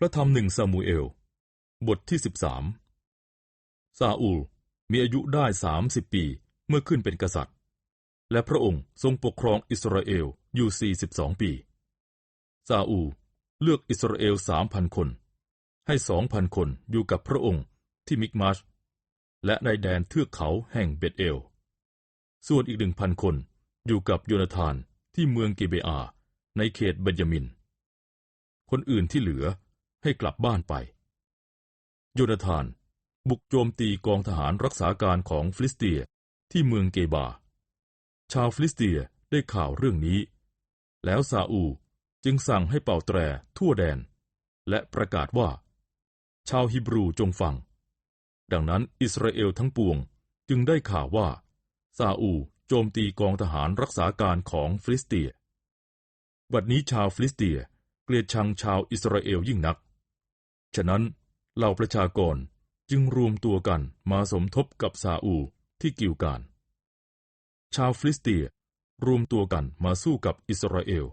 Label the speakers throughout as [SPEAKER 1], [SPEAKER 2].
[SPEAKER 1] พระธรรมหนึ่งซามูเอล บทที่สิบสามซาอูลมีอายุได้สามสิบปีเมื่อขึ้นเป็นกษัตริย์ และพระองค์ทรงปกครองอิสราเอลอยู่สี่สิบสองปี ซาอูลเลือกอิสราเอลสามพันคน ให้สองพันคนอยู่กับพระองค์ที่มิกมาช และในแดนเทือกเขาแห่งเบตเอล ส่วนอีกหนึ่งพันคนอยู่กับโยนาธานที่เมืองกิเบอา ในเขตเบนยามิน คนอื่นที่เหลือ ให้กลับบ้านไป โยนาธาน บุกโจมตีกองทหารรักษาการของฟิลิสเตียที่เมืองเกบา ชาวฟิลิสเตียได้ข่าวเรื่องนี้ แล้วซาอูจึงสั่งให้เป่าแตรทั่วแดน และประกาศว่า ชาวฮิบรูจงฟัง ดังนั้นอิสราเอลทั้งปวงจึงได้ข่าวว่าซาอูโจมตีกองทหารรักษาการของฟิลิสเตีย บัดนี้ชาวฟิลิสเตียเกลียดชังชาวอิสราเอลยิ่งนัก ฉะนั้นเหล่าประชากรจึงรวมตัวกันมาสมทบกับซาอูที่กิวการ ชาวฟิลิสเตียรวมตัวกันมาสู้กับอิสราเอล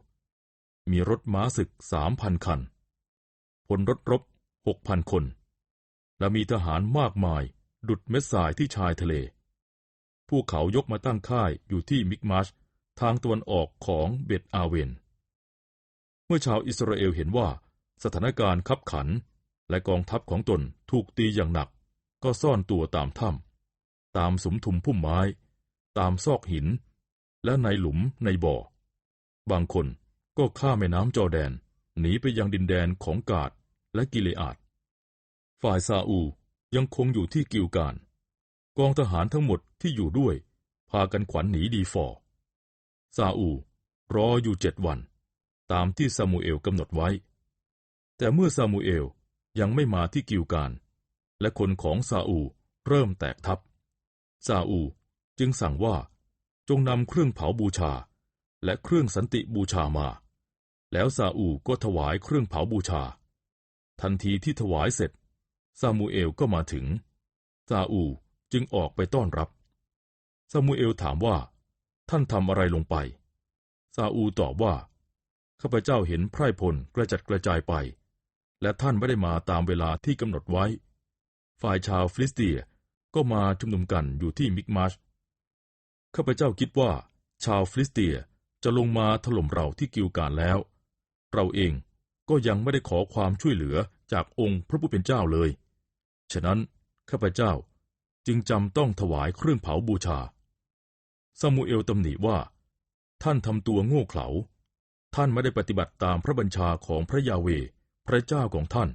[SPEAKER 1] มีรถม้าศึกสามพันคัน พลรถรบหกพันคน และมีทหารมากมายดุดเม็ดทรายที่ชายทะเล พวกเขายกมาตั้งค่ายอยู่ที่มิกมาชทางตะวันออกของเบตอาเวน เมื่อชาวอิสราเอลเห็นว่าสถานการณ์ขับขัน และกองทัพของตนถูกตีอย่างหนัก ก็ซ่อนตัวตามถ้ำตามสมทุมพุ่มไม้ ตามซอกหิน และในหลุมในบ่อ บางคนก็ข้าแม่น้ำจอแดน หนีไปยังดินแดนของกาดและกิเลอาดฝ่ายซาอูยังคงอยู่ที่กิวการ กองทหารทั้งหมดที่อยู่ด้วย พากันขวัญหนีดีฟอร์ซาอูรออยู่เจ็ดวัน ตามที่ซามูเอลกำหนดไว้ แต่เมื่อซามูเอล ยังไม่มาที่กิวการ และคนของซาอูเริ่มแตกทับซาอูจึงสั่งว่า จงนำเครื่องเผาบูชา และเครื่องสันติบูชามา แล้วซาอูก็ถวายเครื่องเผาบูชา ทันทีที่ถวายเสร็จ ซามูเอลก็มาถึง ซาอูจึงออกไปต้อนรับ ซามูเอลถามว่า ท่านทำอะไรลงไป ซาอูตอบว่า ข้าพเจ้าเห็นไพร่พลกระจัดกระจายไป และท่านไม่ได้มาตามเวลาที่กำหนดไว้ ฝ่ายชาวฟิลิสเตียก็มาชุมนุมกันอยู่ที่มิกมาชข้าพเจ้าคิดว่า ชาวฟิลิสเตียจะลงมาถล่มเราที่กิวการแล้ว เราเองก็ยังไม่ได้ขอความช่วยเหลือจากองค์พระผู้เป็นเจ้าเลย ฉะนั้นข้าพเจ้าจึงจำต้องถวายเครื่องเผาบูชา ซามูเอลตำหนิว่า ท่านทำตัวโง่เขลา ท่านไม่ได้ปฏิบัติตามพระบัญชาของพระยาเว พระเจ้าของท่าน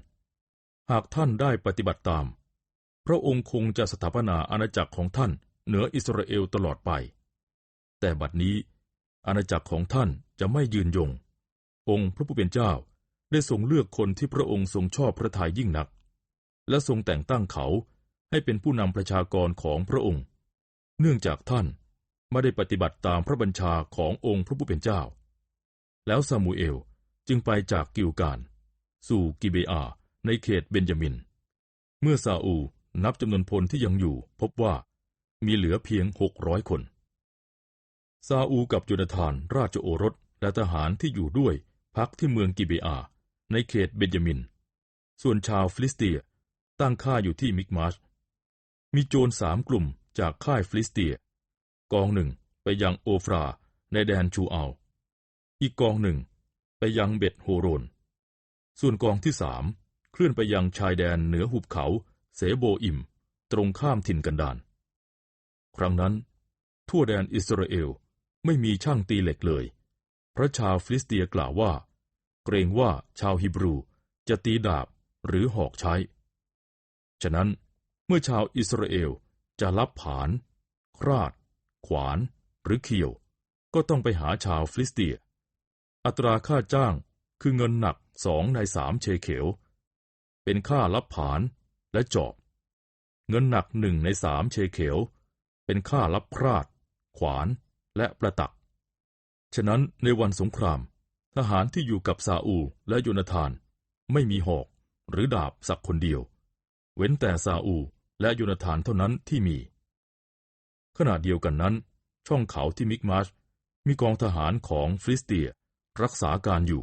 [SPEAKER 1] หากท่านได้ปฏิบัติตาม พระองค์คงจะสถาปนาอาณาจักรของท่านเหนืออิสราเอลตลอดไป แต่บัดนี้ อาณาจักรของท่านจะไม่ยืนยง องค์พระผู้เป็นเจ้าได้ทรงเลือกคนที่พระองค์ทรงชอบพระทัยยิ่งนัก และทรงแต่งตั้งเขาให้เป็นผู้นำประชากรของพระองค์ เนื่องจากท่านไม่ได้ปฏิบัติตามพระบัญชาขององค์พระผู้เป็นเจ้า แล้วซามูเอลจึงไปจากกิวการ สู่กิเบอาในเขตเบนจามิน เมื่อซาอูนับจำนวนพลที่ยังอยู่พบว่ามีเหลือเพียงหกร้อยคน ซาอูกับโยนาธานราชโอรสและทหารที่อยู่ด้วยพักที่เมืองกิเบอา ในเขตเบนจามิน ส่วนชาวฟิลิสเตียตั้งค่ายอยู่ที่มิกมาช มีโจรสามกลุ่มจากค่ายฟิลิสเตีย กองหนึ่งไปยังโอฟราในแดนชูอัลอีกกองหนึ่งไปยังเบ็ดโฮโรน ส่วนกองที่สามเคลื่อนไปยังชายแดนเหนือหุบเขาเสโบอิม ตรงข้ามถิ่นกันดาน ครั้งนั้น ทั่วแดนอิสราเอลไม่มีช่างตีเหล็กเลย พระชาวฟิลิสเตียกล่าวว่า เกรงว่าชาวฮิบรูจะตีดาบหรือหอกใช้ ฉะนั้นเมื่อชาวอิสราเอลจะรับผาน คราด ขวาน หรือเขียว ก็ต้องไปหาชาวฟิลิสเตีย อัตราค่าจ้าง คือเงินหนักสองในสามเชเขว เป็นค่ารับผานและจอบ เงินหนักหนึ่งในสามเชเขว เป็นค่ารับคราด ขวาน และประตัก ฉะนั้นในวันสงคราม ทหารที่อยู่กับซาอูและโยนาธาน ไม่มีหอกหรือดาบสักคนเดียว เว้นแต่ซาอูและโยนาธานเท่านั้นที่มี ขณะเดียวกันนั้น ช่องเขาที่มิกมาชมีกองทหารของฟริสเตียรักษาการอยู่